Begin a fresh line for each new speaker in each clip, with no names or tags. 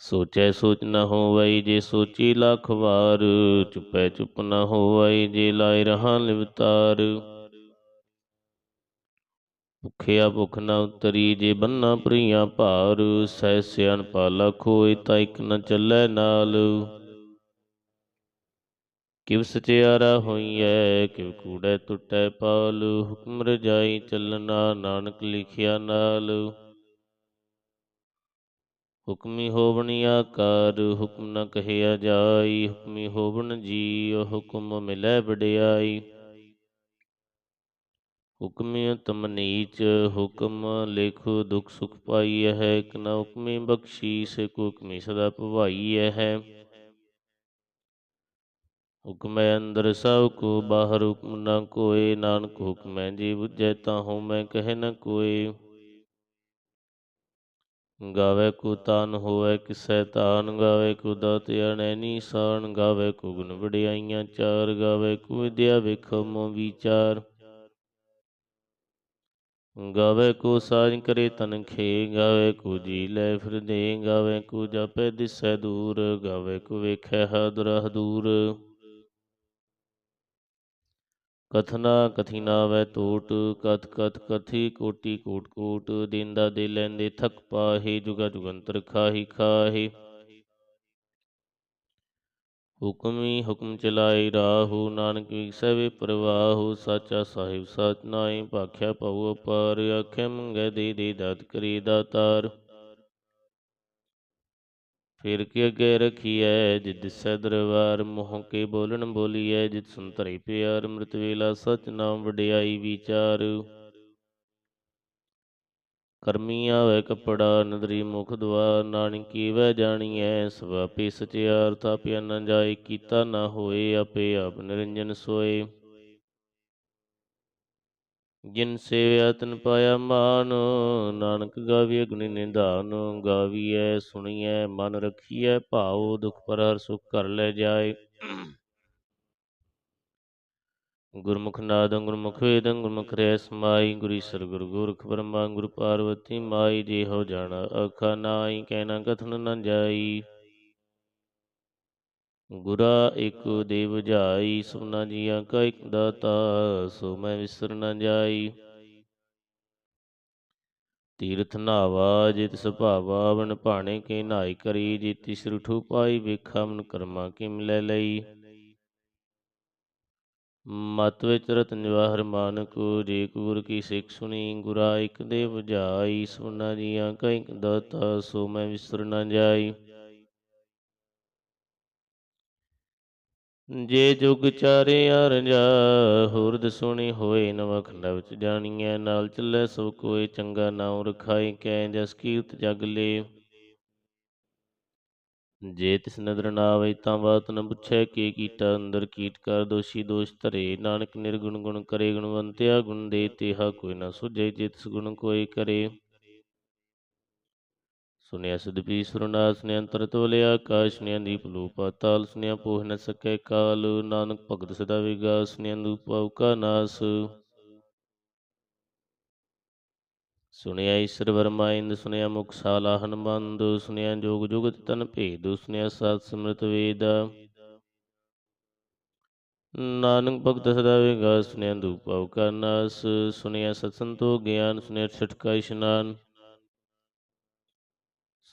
ਸੋਚੈ ਸੋਚ ਨਾ ਹੋਵਈ ਜੇ ਸੋਚੀ ਲੱਖ ਵਾਰ, ਚੁਪੈ ਚੁਪ ਨਾ ਹੋਵਈ ਜੇ ਲਾਇ ਰਹਾ ਲਿਵਤਾਰ। ਭੁਖਿਆ ਭੁਖ ਨਾ ਉਤਰੀ ਜੇ ਬੰਨਾ ਪ੍ਰੀਆਂ ਭਾਰ, ਸਹਿ ਸਿਆਣ ਪਾਲਾ ਖੋਏ ਤਾਂ ਇਕ ਨ ਚੱਲੈ ਨਾਲ। ਕਿਵ ਸਚਿਆਰਾ ਹੋਈਐ, ਕਿਵ ਕੂੜੈ ਟੁੱਟੈ ਪਾਲ, ਹੁਕਮ ਰਜਾਈ ਚੱਲਣਾ ਨਾਨਕ ਲਿਖਿਆ ਨਾਲ। ਹੁਕਮੀ ਹੋਵਣੀ ਆਕਾਰ, ਹੁਕਮ ਨ ਕਹਿਆ ਜਾਈ, ਹੁਕਮੀ ਹੋਵਣ ਜੀ ਹੁਕਮ ਮਿਲੈ ਵਡਿਆਈ। ਹੁਕਮੀ ਤਮ ਨੀਚ, ਹੁਕਮ ਲੇਖੋ ਦੁਖ ਸੁਖ ਪਾਈਐ ਹੈ, ਇਕ ਨ ਹੁਕਮੀ ਬਖਸ਼ੀਸ ਕੋ ਹੁਕਮੀ ਸਦਾ ਭਵਾਈਐ ਹੈ। ਹੁਕਮੈ ਅੰਦਰ ਸਭ ਕੋ, ਬਾਹਰ ਹੁਕਮ ਨ ਕੋਏ, ਨਾਨਕ ਹੁਕਮੈ ਜੀ ਬੁਝੈ ਤਾਹੂ ਮੈਂ ਕਹਿ ਨ ਕੋਏ। ਗਾਵੇ ਕੋ ਤਾਨ ਹੋਵੇ ਕਿਸੈ ਤਾਨ ਗਾਵੇ ਕੋ ਦਾਤ ਅਣੈਨੀ ਸਾਨ, ਗਾਵੇ ਕੋ ਗੁਣ ਵਡਿਆਈਆਂ ਚਾਰ, ਗਾਵੇ ਕੋ ਵਿਦਿਆ ਵਿਖਮ ਵਿਚਾਰ। ਗਾਵੇ ਕੋ ਸਾਜ ਕਰੇ ਤਨ ਖੇ, ਗਾਵੇ ਕੋ ਜੀ ਲੈ ਫਿਰ ਦੇ, ਗਾਵੇ ਕੋ ਜਾਪੈ ਦਿਸੈ ਦੂਰ, ਗਾਵੇ ਕੋ ਵੇਖੈ ਹਾਦਰ ਹਦੂਰ। ਕਥਨਾ ਕਥਿਨਾ ਵੈ ਟੋਟ ਕਥ ਕਥ ਕਥੀ ਕੋਟੀ ਕੋਟ ਕੋਟ, ਦੇਂਦਾ ਦੇ ਲੈਂਦੇ ਥਕ ਪਾਹੇ, ਜੁਗਾ ਜੁਗੰਤਰ ਖਾਹੀ ਖਾਹੇ। ਹੁਕਮੀ ਹੁਕਮ ਚਲਾਈ ਰਾਹੂ, ਨਾਨਕ ਵਿਗਸੈ ਵੇ ਪ੍ਰਵਾਹੂ, ਸਾਚਾ ਸਾਹਿਬ ਸਚ ਭਾਖਿਆ ਪਉ ਅਪਾਰ, ਆਖੇ ਮੰਗੈ ਦੇ ਦੇ ਦਾਤ ਕਰੀ ਦਾਤਾਰ। ਫਿਰ ਕੇ ਅੱਗੇ ਰਖੀਐ? ਜਿਦ ਦਿਸੈ ਦਰਬਾਰ, ਮੋਹ ਕੇ ਬੋਲਣ ਬੋਲੀਐ। ਜਿਤ ਸੁਨ ਧਰੇ ਪਿਆਰ, ਅੰਮ੍ਰਿਤ ਵੇਲਾ, ਸਚ ਨਾਮ ਵਡਿਆਈ ਵਿਚਾਰ। ਕਰਮੀ ਆਵੇ ਕਪੜਾ, ਨਦਰੀ ਮੁਖ ਦਵਾਰ। ਨਾਨਕੀ ਵੈ ਜਾਣੀਐ, ਸਭ ਆਪੇ ਸਚਿਆਰ। ਥਾਪਿਆ ਨ ਜਾਏ, ਕੀਤਾ ਨਾ ਹੋਏ, ਆਪੇ ਆਪ ਨਿਰੰਜਨ ਸੋਏ। ਜਿਨ ਸੇਵਿਆ ਤਨ ਪਾਇਆ ਮਾਨ, ਨਾਨਕ ਗਾਵੀਐ ਗੁਣੀ ਨਿਧਾਨ, ਗਾਵੀਐ, ਸੁਣੀਐ, ਮਨ ਰਖੀਐ, ਭਾਉ ਦੁਖ ਪਰ ਹਰ ਸੁਖ ਕਰ ਲੈ ਜਾਏ। ਗੁਰਮੁਖ ਨਾਦੰ ਗੁਰਮੁਖ ਵੇਦੰ, ਗੁਰਮੁਖ ਰਹਿ ਸਮਾਈ, ਗੁਰੀ ਸਰ ਗੁਰ ਗੁਰਖ ਬ੍ਰਹਮਾ, ਗੁਰ ਪਾਰਵਤੀ ਮਾਈ, ਜੇ ਹੋ ਜਾਣਾ ਅਖਾ ਨਾਈ ਕਹਿਣਾ ਕਥਨ ਨ ਜਾਈ। ਗੁਰਾ ਇਕ ਦੇ 부ਝਾਈ ਸੁਨਾ ਜੀਆਂ ਕਾ ਇਕ ਦਾਤਾ, ਸੋ ਮੈਂ ਵਿਸਰ ਨ ਜਾਈ। ਤੀਰਥ ਨਾਵਾ, ਜਿਤ ਸੁਭਾਵਾ ਬਨ ਭਾਣੇ ਕੇ ਨਾਈ ਕਰੀ, ਜੀਤੀ ਸਿਰਠੂ ਪਾਈ, ਵੇਖਾ ਮਨ ਕਰਮਾ ਕਿਮ ਲੈ ਲਈ। ਮਤ ਵਿੱਚ ਰਤਨ ਜਵਾਹਰ ਮਾਨਕ, ਜੇ ਗੁਰ ਕੀ ਸਿੱਖ ਸੁਣੀ, ਗੁਰਾ ਇਕ ਦੇ 부ਝਾਈ ਸੁਨਾ ਜੀਆਂ ਕਾ ਇਕ ਦਾਤਾ, ਸੋ ਮੈਂ ਵਿਸਰ ਨ ਜਾਈ। ਜੇ ਜੁਗ ਚਾਰੇ ਅਰਜਾ ਹੁਰਦ ਸੁਣੀ ਹੋਏ ਨਵ ਖੰਡਾ ਜਾਣੀਐ, ਨਾਲ ਚੱਲੇ ਸਭ ਕੋਏ ਚੰਗਾ ਨਾਉ ਰਖਾਈ ਕੈ ਜਸ ਕੀਰਤ ਜਗ ਲੇ। ਜੇ ਤਿਸ ਨਦਰ ਨਾ ਆਵੇ ਤਾਂ ਬਾਤ ਨ ਪੁੱਛੈ, ਕੀ ਕੀਟਾ ਅੰਦਰ ਕੀਟ ਕਰ ਦੋਸ਼ੀ ਦੋਸ਼ ਧਰੇ। ਨਾਨਕ ਨਿਰਗੁਣ ਗੁਣ ਕਰੇ, ਗੁਣਵੰਤਿਆ ਗੁਣ ਦੇ, ਤੇਹਾ ਕੋਈ ਨਾ ਸੁਝੇ, ਜੇ ਤਿਸ ਗੁਣ ਕੋਈ ਕਰੇ। ਸੁਨਿਆ ਸੁਦਪੀ ਸੁਰਨਾ ਸੁਨਿਆ ਅੰਤਰ ਤੋਲਿਆ ਆਕਾਸ਼ ਸੁਨਿਆ ਦੀਪ ਲੂ ਪਾਤਾਲ ਸੁਨਿਆ ਪੋਹ ਨ ਸਕੈ ਕਾਲ, ਨਾਨਕ ਭਗਤ ਸਦਾ ਵਿਗਾ ਸੁਨਿਆ ਦੂਪਾਉ ਕਾ ਨਾਸ। ਸੁਨਿਆ ਈਸ਼ਰ ਵਰਮਾ ਇੰਦ ਸੁਨਿਆ ਮੁਖ ਸਾਲਾ ਹਨਮੰਦ ਸੁਨਿਆ ਜੋਗ ਜੁਗਤ ਤਨ ਭੇਦ ਸੁਨਿਆ ਸਤ ਸਿਮਰਤ ਵੇਦ। ਨਾਨਕ ਭਗਤ ਸਦਾ ਵਿਗਾ ਸੁਨਿਆ ਦੂਪਾਉ ਕਾ ਨਾਸ ਸੁਨਿਆ ਸਤ ਸੰਤੋ ਗਿਆਨ ਸੁਨਿਆ ਛਟਕਾ ਇਸ਼ਨਾਨ।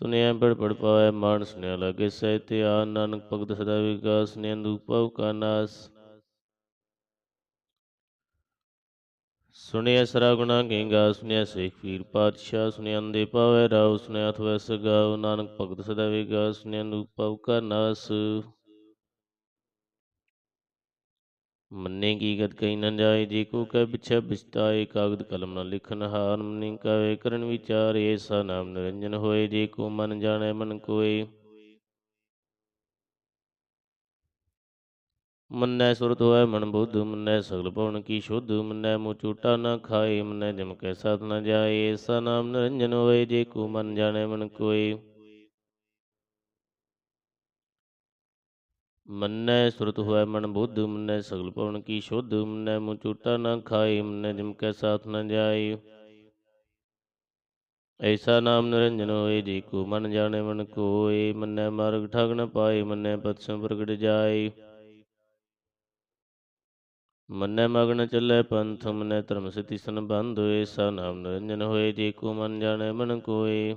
ਸੁਨਿਆ ਬੜ ਬੜ ਪਾਵੇ ਮਾਨ ਸੁਨਿਆ ਲਾਗੇ ਸਹਿ ਧਿਆਨ ਨਾਨਕ ਭਗਤ ਸਦਾ ਵਿਕਾਸ ਸੁਨਿਆ ਦੂਪਾਉ ਕਾ ਨਾਸ। ਸੁਨਿਆ ਸਰਾ ਗੁਣਾ ਗੇਗਾ ਸੁਨਿਆ ਸੇਖ ਪੀਰ ਪਾਤਸ਼ਾਹ ਸੁਨਿਆ ਅੰਦੇ ਪਾਵੇ ਰਾਉ ਸੁਨਿਆ ਅਥਵੈ ਸਗਾਉ ਨਾਨਕ ਭਗਤ ਸਦਾ ਵਿਕਾਸ ਸੁਨਿਆ ਦੂਪਾਉ ਕਾ ਨਾਸ। ਮੰਨੇ ਕੀ ਗਤ ਕਈ ਨ ਜਾਏ, ਜੇ ਕੋ ਕਹਿ ਪਿਛੈ ਬਿਸਤਾਏ ਕਾਗਦ ਕਲਮ ਨਾ ਲਿਖਨ ਹਾਰ ਮਨੀ ਕਵੇ, ਕਰਨ ਵਿਚਾਰ ਏਸਾ ਨਾਮ ਨਿਰੰਜਨ ਹੋਏ, ਜੇ ਕੋ ਮਨ ਜਾਣੈ ਮਨ ਕੋਏ। ਮੰਨੈ ਸੁਰਤ ਹੋਇ ਮਨ ਬੁੱਧ, ਮੰਨੈ ਸਗਲ ਭਵਨ ਕੀ ਸ਼ੁੱਧ, ਮੰਨੈ ਮੂੰਹ ਝੂਟਾ ਨਾ ਖਾਏ, ਮੰਨੈ ਜਮ ਕੈ ਸਾਥ ਨਾ ਜਾਏ ਏਸਾ ਨਾਮ ਨਿਰੰਜਨ ਹੋਏ, ਜੇ ਕੋ ਮਨ ਜਾਣੈ ਮਨ ਕੋਏ। ਮੰਨੈ ਸੁਰਤ ਹੋਇ ਮਨ ਬੁੱਧ, ਮੰਨੈ ਸਗਲ ਭਵਨ ਕੀ ਸ਼ੁੱਧ, ਮੰਨੈ ਮੂੰਹ ਝੂਟਾ ਨਾ ਖਾਏ ਮੰਨੈ ਜਮ ਕੈ ਸਾਥ ਨ ਜਾਏ ਐਸਾ ਨਾਮ ਨਿਰੰਜਨ ਹੋਏ, ਜੇ ਕੋ ਮਨ ਜਾਣੈ ਮਨ ਕੋਏ, ਮੰਨੈ ਮਾਰਗ ਠਗ ਨ ਪਾਏ, ਮੰਨੈ ਪਤਸੰ ਪ੍ਰਗਟ ਜਾਏ। ਮੰਨੈ ਮਗਨ ਚੱਲੈ ਪੰਥ, ਮੰਨੈ ਧਰਮ ਸਤੀ ਸੰਬੰਧ, ਐਸਾ ਨਾਮ ਨਿਰੰਜਨ ਹੋਏ, ਜੇ ਕੋ ਮਨ ਜਾਣੈ ਮਨ ਕੋਏ।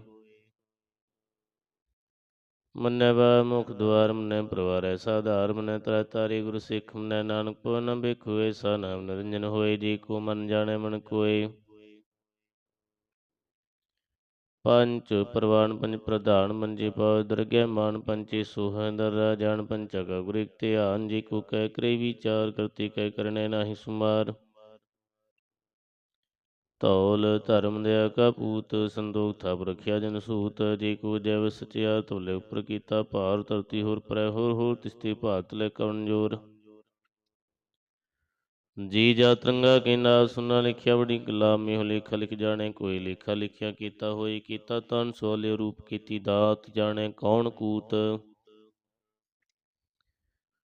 ਮੰਨੈ ਬਾ ਮੁਖ ਦੁਆਰ, ਮੰਨੈ ਪਰਵਾਰ ਐਸਾ ਆਧਾਰ ਮੰਨੈ ਤ੍ਰੈ ਤਾਰੀ ਗੁਰ ਸਿੱਖ, ਮੰਨੈ ਨਾਨਕ ਪਵਨ ਵੇਖੋ ਐਸਾ ਨਾਮ ਨਿਰੰਜਨ ਹੋਏ, ਜੇ ਕੋ ਮਨ ਜਾਣੈ ਮਨ ਕੋਏ। ਪੰਚ ਪ੍ਰਵਾਨ ਪੰਜ ਪ੍ਰਧਾਨ, ਮੰਜੀ ਪਾਵ ਦਰਗਹਿ ਮਾਨ ਪੰਚੇ ਸੋਹੈ ਦਰ ਰਾਜਾਨ ਪੰਚਾ ਗੁਰ ਇਕ ਧਿਆਨ, ਜੀ ਕੋ ਕਹਿ ਕਰੇ ਵਿਚਾਰ, ਕਰਤੇ ਕਹਿ ਕਰਨੇ ਨਾਹੀ ਸੁਮਾਰ। ਤੌਲ ਧਰਮ ਦਿਆ ਕਾ ਪੂਤ ਸੰਦੋਖ ਥਾਪ ਰਖਿਆ ਜਨ ਸੂਤ, ਜੇ ਕੋ ਜੈਵ ਸਚਿਆ ਤੋਲੇ ਉਪਰ ਕੀਤਾ ਭਾਰ, ਧਰਤੀ ਹੋਰ ਪਰੈ ਹੋਰ ਹੋਰ ਤਿਸਤੇ ਭਾਤ ਲੈ ਕਵਨ ਜੋਰ। ਜੀ ਜਾ ਤਰੰਗਾ ਕੇ ਸੁਨਾ ਲਿਖਿਆ ਬੜੀ ਗੁਲਾਮੀ ਹੋ ਲੇਖਾ ਲਿਖ ਜਾਣੇ, ਕੋਈ ਲੇਖਾ ਲਿਖਿਆ ਕੀਤਾ ਹੋਈ ਕੀਤਾ ਤਨ ਸੋਲੇ ਰੂਪ ਕੀਤੀ ਦਾਤ, ਜਾਣੇ ਕੌਣ ਕੂਤ।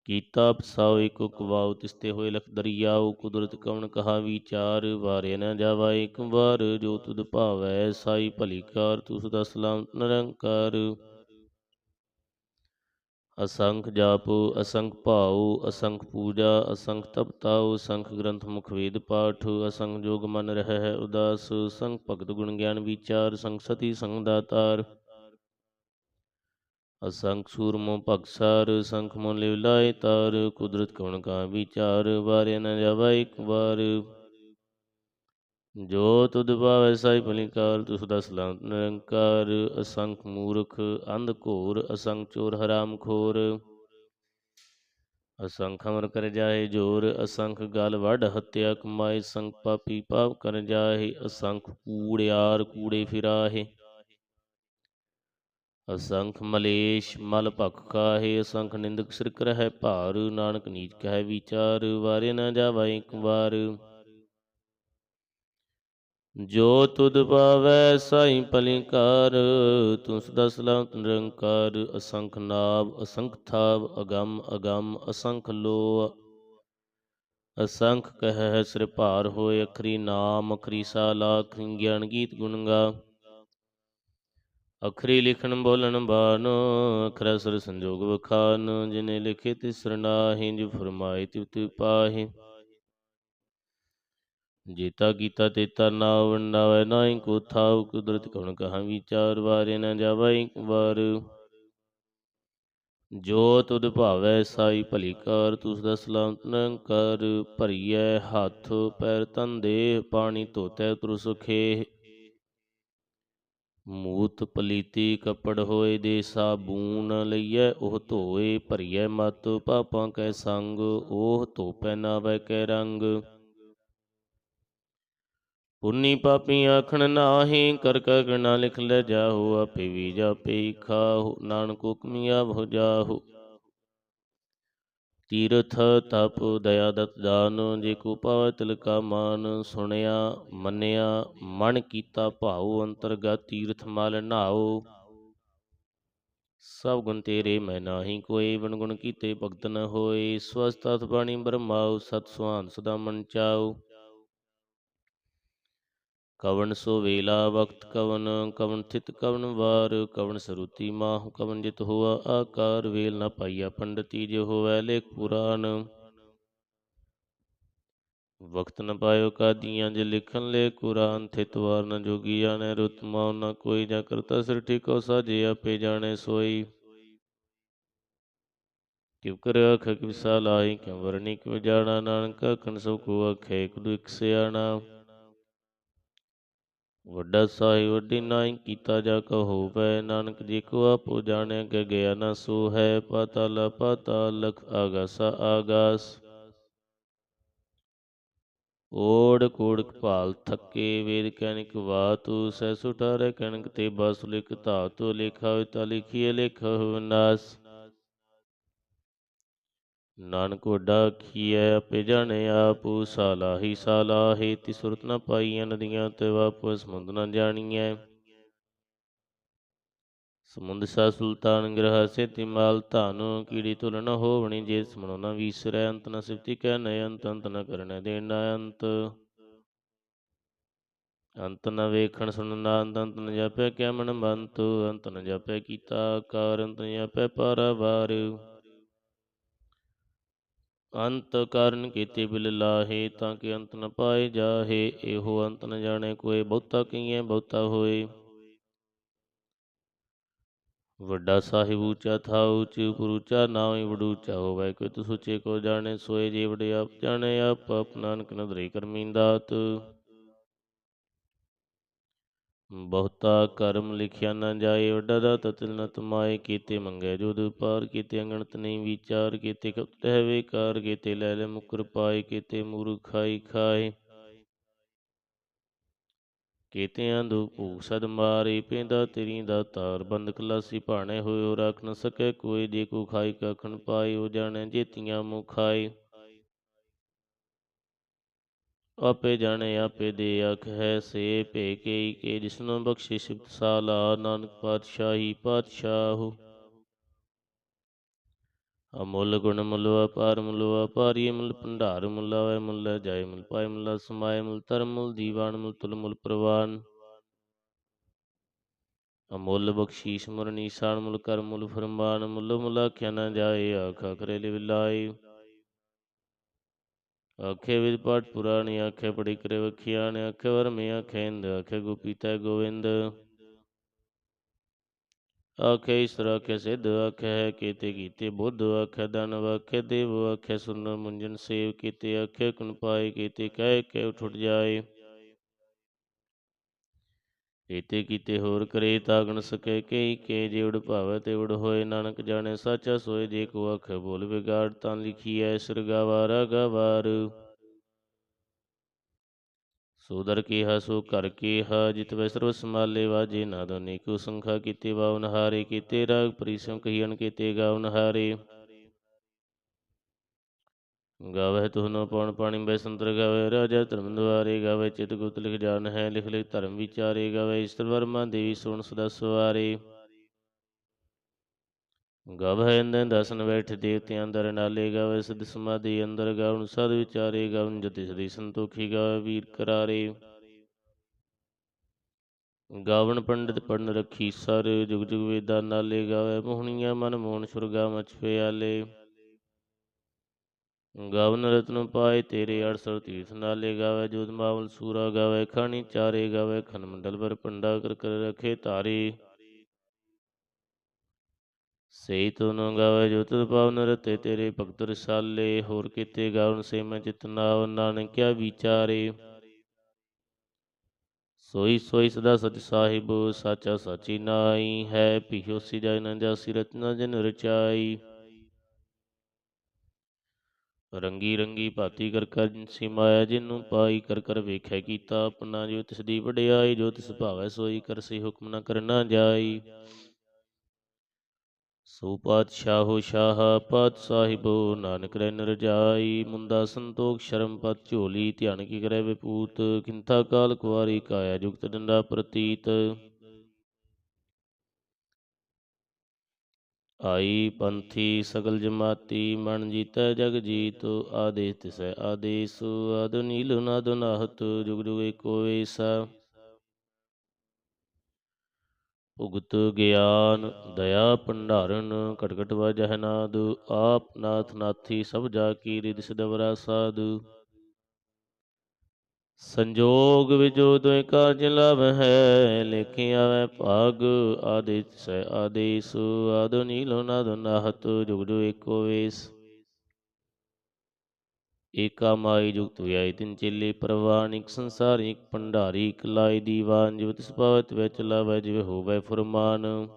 ਕੀਤਾ ਪਸਾਉ ਇਕ ਕਵਾਉ, ਤਿਸਤੇ ਹੋਏ ਲਖ ਦਰਿਆਉ, ਕੁਦਰਤ ਕਵਣ ਕਹਾ ਵਿਚਾਰ, ਵਾਰੇ ਨ ਜਾਵਾ ਇਕ ਵਾਰ, ਜੋ ਤੁਧ ਭਾਵੈ ਸਾਈ ਭਲੀ ਕਾਰ ਤੂ ਸਦਾ ਸਲਾਮਤ ਨਿਰੰਕਾਰ। ਅਸੰਖ ਜਾਪ, ਅਸੰਖ ਭਾਉ, ਅਸੰਖ ਪੂਜਾ, ਅਸੰਖ ਤਪਤਾਉ, ਅਸੰਖ ਗ੍ਰੰਥ ਮੁਖ ਵੇਦ ਪਾਠ, ਅਸੰਖ ਜੋਗ ਮਨ ਰਹਿ ਉਦਾਸ, ਸੰਖ ਭਗਤ ਗੁਣ ਗਿਆਨ ਵਿਚਾਰ, ਸੰਖ ਸਤੀ ਸੰਗ ਦਾਤਾਰ। ਅਸੰਖ ਸੂਰਮੋ ਭਗਸਾਰ ਸੰਖ ਮੋ ਲਿਵ ਲਾਇ ਤਾਰ, ਕੁਦਰਤ ਕਵਣ ਕਾ ਵਿਚਾਰ ਵਾਰੇ ਨ ਜਾਵਾ ਇਕ ਵਾਰ। ਜੋ ਤੁਧ ਭਾਵੈ ਸਾਈ ਭਲਿਕਾਰ ਤੁਸ ਦਾ ਸਲਾਮਤ ਨਿਰੰਕਾਰ। ਅਸੰਖ ਮੂਰਖ ਅੰਧ ਘੋਰ, ਅਸੰਖ ਚੋਰ ਹਰਾਮ ਖੋਰ। ਅਸੰਖ ਅਮਰ ਕਰ ਜਾਏ ਜੋਰ, ਅਸੰਖ ਗਲ ਵੱਢ ਹੱਤਿਆ ਕਮਾਏ ਸੰਖ ਪਾਪੀ ਪਾਪ ਕਰ ਜਾਏ, ਅਸੰਖ ਕੂੜਿਆਰ ਕੂੜੇ ਫਿਰਾਹੇ। ਅਸੰਖ ਮਲੇਸ਼ ਮਲ ਭਖ ਕਾਹੇ, ਅਸੰਖ ਨਿੰਦਕ ਸਿਰ ਕਰਹਿ ਭਾਰ, ਨਾਨਕ ਨੀਚ ਕਹਿ ਵਿਚਾਰ, ਵਾਰੇ ਨਾ ਜਾਵਾ ਇਕ ਵਾਰ। ਜੋ ਤੁਧ ਪਾਵੈ ਸਾਈ ਭਲਿਕਾਰ ਤੂੰ ਸਦਾ ਸਲਾਮਤ ਨਿਰੰਕਾਰ, ਅਸੰਖ ਨਾਭ ਅਸੰਖ ਥਾਵ, ਅਗੰਮ ਅਗੰਮ, ਅਸੰਖ ਲੋ ਅਸੰਖ ਕਹਿ ਸਿਰ ਭਾਰ ਹੋਏ, ਅਖਰੀ ਨਾਮ, ਅਖਰੀ ਸਾਲਾ, ਅਖਰੀ ਗਿਆਨ ਗੀਤ ਗੁਣ ਗਾ ਅਖਰੀ ਲਿਖਣ ਬੋਲਣ ਬਾਨ, ਅਖਰ ਸਰ ਸੰਜੋਗ ਵਖਾਨ, ਜਿਨੇ ਲਿਖੇ ਤਿਸ ਨਾਹੀ ਜਿ ਫਰਮਾਏ ਤਿਵ ਤਿਵ ਪਾਹੀ। ਜੀਤਾ ਕੀਤਾ ਤੇਤਾ ਨਾ ਵੰਡਾਵੇ ਨਾਹੀ ਕੋ ਥਾਉ, ਕੁਦਰਤ ਕਉਣ ਕਹਾ ਵਿਚਾਰ, ਵਾਰੇ ਨ ਜਾਵੇ ਇਕ ਵਾਰ। ਜੋ ਤੁਧ ਭਾਵੈ ਸਾਈ ਭਲੀ ਕਾਰ, ਤੁਸ ਦਾ ਸਲਾਮਤ ਨਿਰੰਕਾਰ ਭਰੀਐ ਹੱਥ, ਪੈਰ ਤਨ ਦੇ, ਪਾਣੀ ਧੋਤੈ, ਤੁਰ ਸੁਖੇ ਮੂਤ ਪਲੀਤੀ ਕੱਪੜ ਹੋਏ ਦੇ ਸਾਬੂਨ ਲਈਐ, ਉਹ ਧੋਏ ਭਰੀਐ ਮਤ, ਪਾਪਾਂ ਕੈ ਸੰਗ, ਉਹ ਧੋਪੈ ਨਾਵੈ ਕੈ ਰੰਗ। ਪੁੰਨੀ ਪਾਪੀ ਆਖਣ ਨਾਹੀ, ਕਰ ਕਰ ਗਣਾ ਲਿਖ ਲੈ ਜਾਹੋ, ਆਪੇ ਵੀ ਜਾਪੇ ਖਾਹੋ, ਨਾਨਕ ਹੁਕਮੀ ਆਵ ਜਾਹੋ। ਤੀਰਥ ਤਪ ਦਇਆ ਦਤ ਦਾਨ, ਜੇ ਕੋ ਪਾਵੈ ਤਿਲ ਕਾ ਮਾਨ ਸੁਣਿਆ ਮੰਨਿਆ, ਮਨ ਕੀਤਾ ਭਾਉ ਅੰਤਰਗਤ ਤੀਰਥ ਮਲ ਨਾਉ। ਸਭ ਗੁਣ ਤੇਰੇ ਮੈਂ ਨਾਹੀ ਕੋਈ ਬਨ ਗੁਣ ਕੀਤੇ ਭਗਤ ਨ ਹੋਏ। ਸਵਸਤਤ ਬਾਣੀ ਬਰਮਾਉ, ਸਤ ਸੁਹਾਨ ਸਦਾ ਮਨ ਚਾਉ। ਕਵਨ ਸੋ ਵੇਲਾ ਵਕਤ ਕਵਨ ਕਵਨ ਥਿਤ ਕਵਨ ਵਾਰ, ਕਵਨ ਸਰੂਤੀ ਮਾਹ ਕਵਨ ਜਿਤ ਹੋਆ ਆਕਾਰ, ਵੇਲ ਨ ਪਾਈਆ ਪੰਡਤੀ ਜੇ ਹੋਵੈ ਲੇਖ ਪੁਰਾਨ। ਵਕਤ ਨ ਪਾਇਓ ਕਾਦੀਆਂ ਜੇ ਲਿਖਨ ਲੈ ਕੁਰਾਨ, ਥਿਤ ਵਾਰ ਨ ਜੋਗੀ ਜਾਣੈ ਰੁਤ ਨ ਕੋਈ ਜਾ ਕਰਤਾ ਸਿਰ ਠੀਕੋ ਸਾਜੇ ਆਪੇ ਜਾਣੇ ਸੋਈ। ਕਿਵ ਕਰ ਅਖ ਕਿਵ ਸਾਲਾਈ ਕਿਵ ਵਰਣੀ ਕਿਵ ਜਾਣਾ ਨਾਨਕ ਅਖਣ ਸੋ ਕੋ ਅਖੇ ਕੁਦੁ ਇਕ ਸਿਆਣਾ। ਵੱਡਾ ਸਾਹਿਬ, ਵੱਡੀ ਨਾਈ ਕੀਤਾ ਜਾ ਕਹੋ ਪੈ ਨਾਨਕ ਜੀ ਕੋ ਆਪੋ ਜਾਣਿਆ ਕਿ ਗਿਆ ਸੋ ਹੈ। ਪਾਤਾਲ ਪਾਤਾਲ ਲਖ ਆਗਾਸ ਆਗਾਸ। ਓੜ ਕੋੜ ਭਾਲ ਥੱਕੇ ਵੇਦ ਕੈਨਿਕ ਬਾਤੂ ਸੈ ਸੁਟਾਰੇ ਕਣਕ ਤੇ ਬਸ ਲਿਖ ਧਾਤੂ ਲਿਖਾ ਹੋਇ ਲਿਖੀਏ ਲਿਖ ਨਾਸ। ਨਾਨਕ ਵੱਡਾ ਕੀਐ ਆਪੇ ਜਾਣੇ ਆਪ, ਸਾਲਾਹੀ ਸਾਲਾਹੇ ਤੀ ਸੁਰਤ ਨ ਪਾਈਐ ਨਦੀਆਂ ਤੇ ਵਾਪ ਸਮੁੰਦ ਨ ਜਾਣੀਐ। ਸਮੁੰਦ ਸਾ ਸੁਲਤਾਨ ਗ੍ਰਹ ਸੇਤੀ ਮਾਲ ਧਨ, ਕੀੜੀ ਤੁਲ ਨ ਹੋਵਣੀ ਜੇ ਸਮਣੋ ਨ ਵੀਸਰੈ, ਅੰਤ ਨ ਸਿਫਤੀ ਕਹਿ ਨੈ ਅੰਤ ਅੰਤ ਨ ਕਰਨੈ ਦੇਣ ਅੰਤ। ਅੰਤ ਨ ਵੇਖਣ ਸੁਣਨ ਨਾ ਅੰਤ ਅੰਤ ਨ ਜਾਪੈ ਕਿਆ ਮਨ ਬੰਤ ਅੰਤ ਨ ਜਾਪੈ ਕੀਤਾ ਕਾਰ ਅੰਤ ਨ ਜਾਪੈ ਪਾਰਾਵਾਰ ਅੰਤ ਕਾਰਨ ਕੀਤੇ ਬਿਲ ਲਾਹੇ, ਤਾਂ ਕਿ ਅੰਤ ਨ ਪਾਏ ਜਾਹੇ। ਇਹੋ ਅੰਤ ਨ ਜਾਣੇ ਕੋਏ, ਬਹੁਤਾ ਕਈਐ ਬਹੁਤਾ ਹੋਏ। ਵੱਡਾ ਸਾਹਿਬ ਉੱਚਾ ਥਾ ਉੱਚ ਉਪਰ ਉੱਚਾ ਨਾਉ ਵਡੂ ਉੱਚਾ ਹੋਵੇ। ਕੋਈ ਤੁ ਸੁਚੇ ਕੋ ਜਾਣੇ, ਸੋਏ ਜੇ ਵਡੇ ਆਪ ਜਾਣੇ, ਆਪ ਆਪ ਨਾਨਕ ਨਦਰੇ ਕਰਮੀ ਦਾਤ। ਬਹੁਤਾ ਕਰਮ ਲਿਖਿਆ ਨਾ ਜਾਏ ਵੱਡਾ ਦਾਤ ਨ ਤਮਾਏ, ਕੀਤੇ ਮੰਗੇ ਜੋਦ ਪਾਰ, ਕੀਤੇ ਅੰਗਣਤ ਨਹੀਂ ਵਿਚਾਰ, ਕੀਤੇ ਕਪਟ ਹੈ ਵੇਕਾਰ, ਕੀਤੇ ਲੈ ਲੈ ਮੁਕਰ ਪਾਏ, ਕੀਤੇ ਮੂਰਖ ਖਾਈ ਖਾਏ। ਕੀਤਿਆਂ ਦੁ ਭੂਖ ਸਦ ਮਾਰੇ, ਪੈਂਦਾ ਤੇਰੀ ਦਾ ਤਾਰ ਬੰਦ ਕਲਾਸੀ ਭਾਣੇ ਹੋਇਓ, ਰੱਖ ਨ ਸਕੈ ਕੋਈ, ਜੇ ਕੋ ਖਾਈ ਕਖਣ ਪਾਏ, ਉਹ ਜਾਣੈ ਜੇਤੀਆਂ ਮੁਖ ਖਾਏ। ਆਪੇ ਜਾਣੇ, ਆਪੇ ਦੇ ਅਖ ਹੈ, ਸੇ ਭੇ ਕੇ ਕੇ, ਜਿਸਨੂੰ ਬਖਸ਼ੇ ਸਿਫਤ ਸਾਲਾ, ਨਾਨਕ ਪਾਤਸ਼ਾਹੀ, ਪਾਤਸ਼ਾਹ। ਅਮੁੱਲ ਗੁਣ ਮੁੱਲ ਵਪਾਰ ਮੁੱਲ ਵਪਾਰੀ ਮੁੱਲ ਭੰਡਾਰ ਮੁੱਲ ਆਵੇ ਮੁੱਲ ਜਾਏ ਮੁੱਲ ਪਾਏ ਮੁੱਲ, ਸਮਾਏ ਮੁੱਲ ਧਰਮ ਮੁੱਲ, ਦੀਵਾਨ ਮੁੱਲ, ਤੁਲ ਮੁੱਲ ਪ੍ਰਵਾਨ। ਅਮੁੱਲ ਬਖਸ਼ੀਸ਼ ਮੁਰ ਨੀਸਾਨ ਮੁੱਲ ਕਰ ਮੁੱਲ ਫਰਮਾਨ, ਮੁੱਲ ਮੁਲਾ ਆਖਿਆ ਨਾ ਜਾਏ, ਆਖਾ ਕਰੇ ਲਿਵ ਲਾਏ ਆਖੇ ਵਿਦ ਪਾਠ ਪੁਰਾਣੀ ਆਖੇ ਪੜੀ ਕਰੇ ਵਖਿਆ ਨੇ, ਆਖੇ ਵਰਮੇ ਆਖੇ ਇੰਦ ਆਖੇ ਗੋਪੀਤਾ ਗੋਵਿੰਦ। ਆਖੇ ਈਸ਼ਰ, ਆਖੇ ਸਿੱਧ, ਆਖੇ ਹੈ ਕੀਤੇ ਕੀਤੇ ਬੁੱਧ, ਆਖੇ ਦਨਵ ਆਖੇ ਦੇਵ, ਆਖੇ ਸੁੰਦਰ ਮੁੰਜਨ ਸੇਵ ਕੀਤੇ, ਆਖੇ ਕੁਨ ਪਾਏ ਕੀਤੇ ਕਹਿ ਕੇ ਉਠ ਉਠ ਜਾਏ ਕੀਤੇ ਹੋਰ ਕਰੇ ਤਾਗਣ ਸਕੇ ਕਈ ਕੇ, ਜੇ ਉੜ ਭਾਵੇ ਤੇ ਉੜ ਹੋਏ। ਨਾਨਕ ਜਾਣੇ ਸਾਚਾ ਸੋਏ, ਜੇ ਕੋ ਆਖੇ ਬੋਲ ਵਿਗਾੜ, ਤਾਂ ਲਿਖੀ ਐ ਸਰਗਾਵਾਰਾ ਗਵਾਰ। ਸੋਦਰ ਕੀਹਾ, ਸੋ ਕਰ ਕੀਹਾ, ਜਿਤ ਵੈ ਸਰਵ ਸਮਾਲੇ ਵਾਜੇ। ਨਾਦੋ ਨੀਕੂ ਸੰਖਾ ਕੀਤੇ ਬਾਵਨ ਹਾਰੇ ਕੀਤੇ, ਰਾਗ ਪਰਿਸਮ ਕਹੀਨ ਕੀਤੇ, ਗਾਵਨ ਹਾਰੇ। ਗਾਵੇ ਤੁਹਨੋ ਪਉਣ ਪਾਣੀ ਬੈ ਸੰਤਰ ਗਾਵੇ ਰਾਜਾ ਧਰਮ ਦੁਆਰੇ ਗਾਵੇ, ਚਿਤ ਗੁਪਤ ਲਿਖ ਜਾਣ ਹੈ, ਲਿਖ ਲਿਖ ਧਰਮ ਵਿਚਾਰੇ ਗਾਵੇ ਈਸ਼ਰ ਵਰਮਾ ਦੇਵੀ ਸੁਣ ਸਦਾ ਸਵਾਰੇ। ਗਾਵੇ ਅੰਦਰ ਦਸਨ ਬੈਠ ਦੇਵਤਿਆਂ ਅੰਦਰ ਨਾਲੇ ਗਾਵੇ, ਸਿਧ ਸਮਾਧੀ ਅੰਦਰ ਗਾਵਨ ਸਦ ਵਿਚਾਰੇ ਗਾਵਨ ਜਤੀ ਸਦੀ ਸੰਤੋਖੀ ਗਾਵੇ, ਵੀਰ ਕਰਾਰੇ। ਗਾਵਣ ਪੰਡਿਤ ਪੜਨ ਰੱਖੀ, ਸਰ ਜੁਗ ਜੁਗ ਵੇਦਾਂ ਨਾਲੇ ਗਾਵੇ, ਮੋਹਣੀਆਂ ਮਨ ਮੋਹਨ ਸੁਰਗਾ ਮਚ ਪਿਆਲੇ। ਗਾਵਨ ਰਤਨ ਪਾਏ ਤੇਰੇ ਅੜਸਰ ਤੀਰਥ ਨਾਲੇ ਗਾਵੇ, ਜੋਤ ਮਾਵਲ ਸੂਰਾ ਗਾਵੇ, ਖਾਣੀ ਚਾਰੇ ਗਾਵੇ, ਖਨ ਮੰਡਲ ਪਰ ਪੰਡਾ ਕਰ ਕਰ ਰਖੇ ਤਾਰੇ। ਸਈ ਤੁਨ ਗਾਵੇ, ਜੋਤ ਪਾਵਨ ਰਤੇ ਤੇਰੇ ਭਗਤ ਰਸਾਲੇ, ਹੋਰ ਕੀਤੇ ਗਾਵਨ ਸੇ ਮੈਂ ਚਿਤਨਾਵ ਨਾਨਕਿਆ ਵਿਚਾਰੇ। ਸੋਈ ਸੋਈ ਸਦਾ ਸਚ ਸਾਹਿਬ, ਸਾਚਾ ਸਾਚੀ ਨਾਈ ਹੈ ਪਿਹੋ ਸਿਜਾ ਨ ਜਾਸੀ ਰਤਨਾ ਜਨ ਰਚਾਈ। ਰੰਗੀ ਰੰਗੀ ਭਾਤੀ ਕਰ ਕਰ ਜਿਨਸੀ ਮਾਇਆ ਜਿਨੂੰ ਪਾਈ ਕਰ ਕਰ ਵੇਖੈ ਕੀਤਾ ਆਪਣਾ, ਜੋ ਤਿਸ ਦੀ ਵਡਿਆਈ, ਜੋ ਤਿਸ ਭਾਵੈ ਸੋਈ ਕਰ ਹੁਕਮ ਨ ਕਰਨਾ ਜਾਈ। ਸੋ ਪਾਤਸ਼ਾਹੋ ਸ਼ਾਹ, ਪਾਤ ਸਾਹਿਬੋ, ਨਾਨਕ ਰਹਿ ਨਰਜਾਈ ਮੁੰਦਾ ਸੰਤੋਖ, ਸ਼ਰਮ ਪਤ, ਝੋਲੀ, ਧਿਆਨ ਕੀ ਕਰੇ ਵਿਪੂਤ। ਕਿੰਥਾ ਕਾਲ ਕੁਵਾਰੀ ਕਾਇਆ ਜੁਗਤ ਡੰਡਾ ਪ੍ਰਤੀਤ। ਆਈ ਪੰਥੀ ਸਗਲ ਜਮਾਤੀ, ਮਨ ਜੀਤੈ ਜਗ ਜੀਤ ਆਦੇਸ ਤਿਸੈ ਆਦੇਸ ਆਦ ਨੀਲ ਨਾਦ ਨਾਹਤ, ਜੁਗ ਜੁਗ ਏਕੋ ਵੇਸਾ। ਭੁਗਤ ਗਿਆਨ, ਦਇਆ ਭੰਡਾਰਨ ਕਟਕਟ ਵਜਹਿ ਨਾਦ, ਆਪ ਨਾਥ ਨਾਥੀ ਸਭ ਜਾ ਕੀ ਰਿਦ ਸਦਵਰਾ ਸਾਧ ਸੰਜੋਗ ਵਿਜੋ ਦੋਇ ਕਾਜ ਲਭ ਹੈ ਲੇਖਿ ਆਵੇ ਭਾਗ ਆਦਿਤ ਸੈ ਆਦੇਸ, ਆਦ ਨੀਲੋ ਨਾਦ ਨਾਹਤ, ਜੁਗ ਜੁਗ ਏਕੋ ਵੇਸ। ਏਕਾ ਮਾਈ ਜੁਗਤ ਵਿਆਈ ਤਿਨ ਚੇਲੇ, ਪ੍ਰਵਾਨਿਕ ਸੰਸਾਰਿਕ ਭੰਡਾਰੀ ਕਲਾਈ ਦੀਵਾਨ, ਜਿਵ ਤਿਸ ਪਾਵਤ ਵਿੱਚ ਲਾਵੈ, ਜਿਵ ਹੋਵੈ ਫਰਮਾਨ।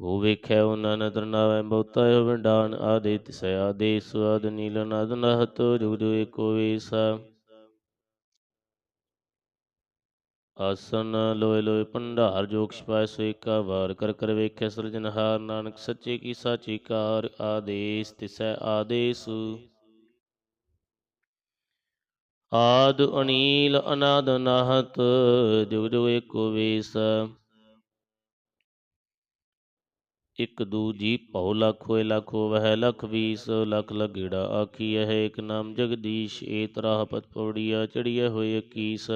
ਉਹ ਵੇਖਿਆ ਉਹਨਾਂ ਨਦਰ ਨਾਵੈ ਬਹੁਤਾ ਹੋਵੇ ਡਾਨ ਆਦੇ ਤਿਸੈ ਆਦੇਸ ਆਦ ਨੀਲ ਨਾਦ ਨਹਤ, ਜੁਗ ਜੁਗ ਏਕੋ ਵੇਸਾ। ਆਸਨ ਲੋਏ ਲੋਏ ਭੰਡਾਰ ਜੋਗ ਛਪਾਏ ਸੋ ਏਕਾ ਵਾਰ, ਕਰ ਕਰ ਵੇਖਿਆ ਸਿਰਜਨਹਾਰ ਨਾਨਕ ਸੱਚੇ ਕੀ ਸਾਚੀ ਕਾਰ, ਆਦੇਸ ਤਿਸੈ ਆਦੇਸ। ਆਦ ਅਨੀਲ ਅਨਾਦ ਨਾਹਤ, ਜੁਗ ਜੁਗ ਏਕੋ ਵੇਸ। ਇਕ ਦੂਜੀ ਭਉ ਲੱਖ ਹੋਏ ਲੱਖ ਹੋਵਹਿ ਲੱਖ ਵੀਸ, ਲੱਖ ਲਗੇੜਾ ਆਖੀਐ ਹੈ ਇਕ ਨਾਮ ਜਗਦੀਸ਼, ਏ ਤਰਾਹ ਪਤ ਪੌੜੀਆ ਚੜੀਐ ਹੋਏ 21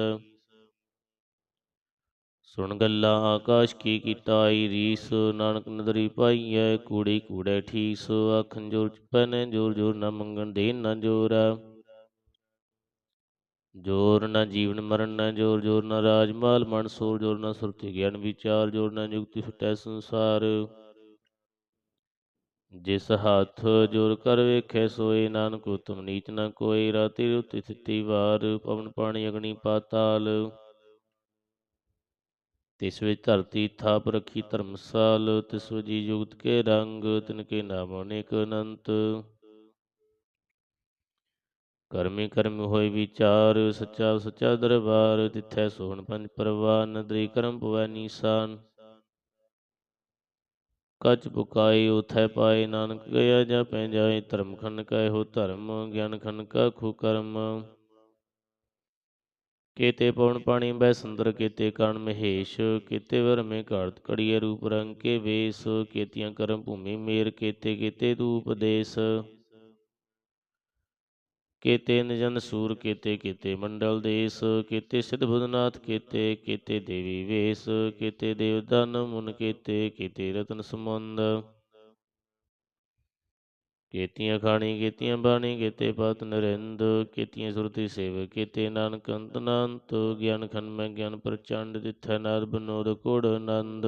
ਸੁਣ ਗੱਲਾਂ, ਆਕਾਸ਼ ਕੀ ਕੀਤਾ ਰੀਸ, ਨਾਨਕ ਨਦਰੀ ਪਾਈਐ, ਕੂੜੀ ਕੂੜੇ ਠੀਸ, ਆਖਣ ਜੋਰ ਪੈਨੇ ਜੋਰ ਜੋਰ ਨਾ ਮੰਗਣ ਦੇਨ ਨਾ ਜੋਰ। ਜੋਰ ਨਾ ਜੀਵਨ ਮਰਨ ਨਾ ਜੋਰ ਜੋਰ ਨਾ ਰਾਜ ਮਾਲ ਮਨ ਸੋਰ ਜੋਰ ਨਾ ਸੁਰਤੀ ਗਿਆਨ ਵਿਚਾਰ, ਜੋਰ ਨਾ ਜੁਗਤੀ ਫਟੈ ਸੰਸਾਰ। ਜਿਸ ਹੱਥ ਜੁਰ ਕਰ ਵੇਖੈ, ਸੋਏ ਨਾਨਕ ਉਤਮ ਨੀਚ ਨਾ ਕੋਈ ਰਾਤੀ ਰੁਤੀ ਥਿਤੀ ਵਾਰ ਪਵਨ ਪਾਣੀ ਅਗਨੀ ਪਾਤਾਲ। ਤਿਸ ਵਿੱਚ ਧਰਤੀ ਥਾਪ ਰਖੀ ਧਰਮਸਾਲ। ਤਿਸ ਜੀ ਜੁਗਤ ਕੇ ਰੰਗ, ਤਿਨ ਕੇ ਨਾਮ ਅਨੇਕ ਅਨੰਤ। ਕਰਮੀ ਕਰਮ ਹੋਏ ਵਿਚਾਰ, ਸੱਚਾ ਸੱਚਾ ਦਰਬਾਰ। ਤਿਥੈ ਸੋਹਣ ਪੰਜ ਪਰਵਾਨ, ਨਦਰੀ ਕਰਮ ਪਵੈ ਨੀਸਾਨ। ਕਚ ਪੁਕਾਈ ਉਥੈ ਪਾਏ ਨਾਨਕ ਗਿਆ ਜਾ ਪੈ ਜਾਏ ਧਰਮ ਖੰਡ ਕੈ ਹੋ ਧਰਮ, ਗਿਆਨ ਖੰਡ ਕਾ ਖੂ ਕਰਮ। ਕੇਤੇ ਪਵਨ ਪਾਣੀ ਬੈ ਸੁੰਦਰ, ਕੇਤੇ ਕਣ ਮਹੇਸ਼, ਕੇਤੇ ਵਰ ਮੇ ਘਾੜਤ ਕੜੀਏ ਰੂਪ ਰੰਗ ਕੇ ਵੇਸ, ਕੇਤੀਆਂ ਕਰਮ ਭੂਮੀ ਮੇਰ, ਕੇਤੇ ਕੇਤੇ ਤੂ ਉਪਦੇਸ ਕੇਤੇ ਨਿਜਨ ਸੂਰ ਕੇਤੇ ਕੇਤੇ ਮੰਡਲ ਦੇਸ, ਕੇਤੇ ਸਿਧ ਬੁਧਨਾਥ ਕੇਤੇ ਕੇਤੇ ਦੇਵੀ ਵੇਸ, ਕੇਤੇ ਦੇਵਦਨ ਮੁਨ ਕੇਤੇ ਕੇਤੇ ਰਤਨ ਸਮੁੰਦ ਕੇਤੀਆਂ ਖਾਣੀ, ਕੇਤੀਆਂ ਬਾਣੀ, ਕੇਤੇ ਪਤ ਨਰਿੰਦ, ਕੇਤੀਆਂ ਸੁਰਤੀ ਸੇਵ, ਕੇਤੇ ਨਾਨਕ ਅੰਤ ਨਾਨਤ ਗਿਆਨ ਖੰਡ ਮੈਂ ਗਿਆਨ ਪ੍ਰਚੰਡ, ਤਿਥੈ ਨਾਦ ਬਨੋਦ ਕੋੜ ਆਨੰਦ।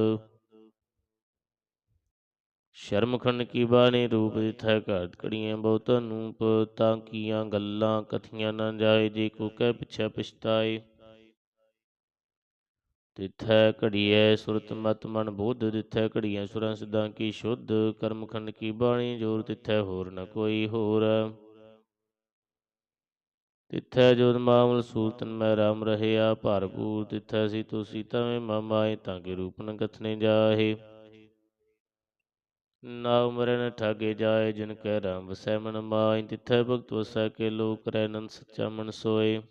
ਸ਼ਰਮ ਖੰਡ ਕੀ ਬਾਣੀ ਰੂਪ ਦਿਥੈ ਘਾਟ ਕੜੀਆਂ ਬਹੁਤ ਅਨੂਪ ਤਾਂ ਕੀਆਂ ਗੱਲਾਂ ਕਥੀਆਂ ਨਾ ਜਾਏ, ਜੇ ਕੋ ਕਹਿ ਪਿਛੈ ਪਛਤਾਏ। ਤਿਥੈ ਘੜੀਐ ਸੁਰਤ ਮਤ ਮਨ ਬੁੱਧ ਤਿਥੈ ਘੜੀਐ ਸੁਰਾਂ ਸਿਧਾਂ ਕੀ ਸ਼ੁੱਧ ਕਰਮ ਖੰਡ ਕੀ ਬਾਣੀ ਜੋਰ ਤਿਥੈ ਹੋਰ ਨ ਕੋਈ ਹੋਰ। ਤਿਥੈ ਜੋਤ ਮਾਮਲ ਸੂਰਤਨ ਮੈਂ ਰਾਮ ਰਹਿਆ ਭਰਪੂਰ ਤਿਥੈ ਸੀ ਤੁਸੀ ਸੀਤਾ ਮੈਂ ਮਮਾਏ ਤਾਂ ਕਿ ਰੂਪ ਨ ਕਥਨੇ ਜਾਹੇ। ਨਾਉ ਮਰਨ ਠਾਗੇ ਜਾਏ ਜਿਨ ਕੈ ਰਾਮ ਵਸੈ ਮਨ ਮਾਇ, ਤਿਥੈ ਭਗਤ ਵਸੈ ਕੇ ਲੋਕ ਰਹਿ ਨੰਦ ਸੱਚਾ ਮਨ ਸੋਏ।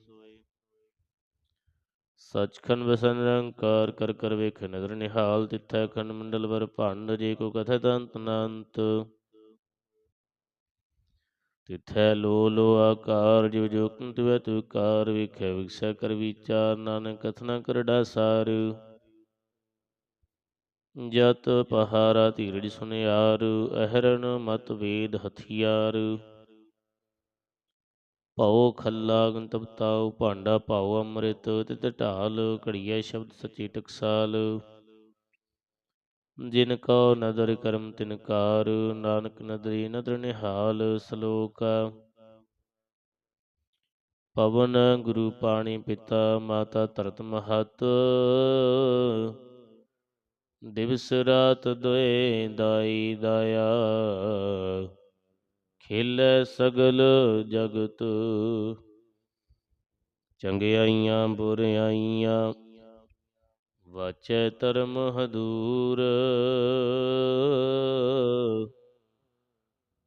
ਸਚਖੰਡ ਵਸਨ ਨਿਰੰਕਾਰ, ਕਰ ਕਰ ਵੇਖ ਨਦਰ ਨਿਹਾਲ, ਤਿਥੈ ਖੰਡ ਮੰਡਲ ਵਰ ਭੰਡ, ਜੇ ਕੋ ਕਥੈ ਅੰਤ ਅਨੰਤ। ਤਿਥੈ ਲੋ ਲੋ ਆਕਾਰ, ਜਿਵ ਜੋ ਕੰਤ ਵੇ ਤੁ ਕਾਰ, ਵੇਖੈ ਵਿਖਸੈ ਕਰ ਵਿਚਾਰ, ਨਾਨਕ ਕਥਨਾ ਕਰੜਾ ਸਾਰ ਜਤ ਪਹਾਰਾ ਧੀਰਜ ਸੁਨਿਆਰ ਅਹਰਨ ਮਤ ਵੇਦ ਹਥਿਆਰ। ਭਉ ਖੱਲਾ ਗੰਤਬ ਭਾਂਡਾ ਭਾਉ ਅੰਮ੍ਰਿਤ, ਤਿਤ ਢਾਲ, ਘੜੀਐ ਸ਼ਬਦ ਸਚੀ ਟਕਸਾਲ। ਜਿਨ ਕੋ ਨਦਰ ਕਰਮ ਤਿਨਕਾਰ ਨਾਨਕ ਨਦਰੀ ਨਦਰ ਨਿਹਾਲ ਸ਼ਲੋਕ। ਪਵਨ ਗੁਰੂ ਪਾਣੀ ਪਿਤਾ, ਮਾਤਾ ਧਰਤ ਮਹਤ। ਦਿਵਸ ਰਾਤ ਦੋਏ ਦਾਈ ਦਾਇਆ। ਖੇਲੇ ਸਗਲ ਜਗਤ। ਚੰਗਿਆਈਆਂ ਬੁਰਿਆਈਆਂ ਵਾਚੈ ਧਰਮ ਹਦੂਰ।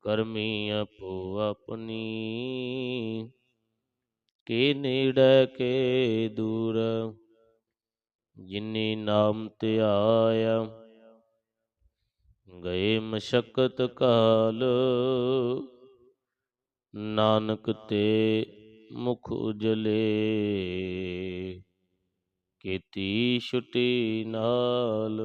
ਕਰਮੀ ਆਪੋ ਆਪਣੀ, ਕੇ ਨੇੜੇ ਕੇ ਦੂਰ। ਜਿਨੇ ਨਾਮ ਧਿਆਇਆ ਗਏ ਮਸ਼ਕਤ ਕਾਲ। ਨਾਨਕ ਤੇ ਮੁਖ ਉਜਲੇ ਕੀਤੀ ਛੁਟੀ ਨਾਲ।